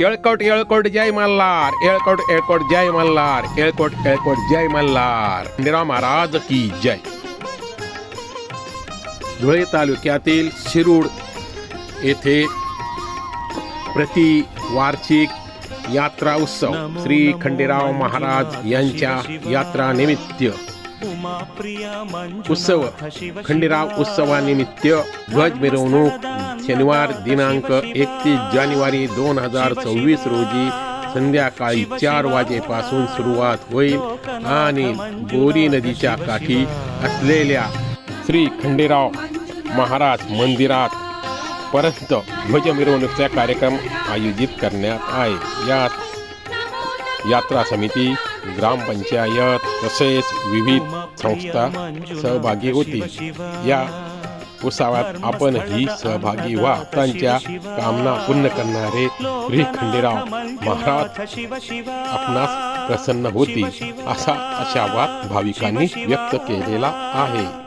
येळकोट येळकोट जय मल्हार येळकोट येळकोट जय मल्हार येळकोट येळकोट जय मल्हार खंडेराव महाराज की जय धुळे तालुक्यातील शिरूड येथे प्रति वार्षिक यात्रा उत्सव श्री खंडेराव महाराज यांच्या यात्रा निमित्त उत्सव खंडेराव उत्सवानिमित्त ध्वज मिरवणूक शनिवार दिनांक एकतीस जानेवारी दोन हजार सव्वीस रोजी संध्याकाळी चार वाजेपासून सुरुवात होईल आणि बोरी नदीच्या काठी असलेल्या श्री खंडेराव महाराज मंदिरात पर्यंत ध्वज मिरवणुकीचा कार्यक्रम आयोजित करण्यात आहे. या यात्रा समिती ग्रामपंचायत तसेच विविध संस्था सहभागी होती या उत्सवात आपणही सहभागी व्हा. त्यांच्या कामना पूर्ण करणारे श्री खंडेराव महाराज आपणास प्रसन्न होती असा आशावाद भाविकांनी व्यक्त केलेला आहे.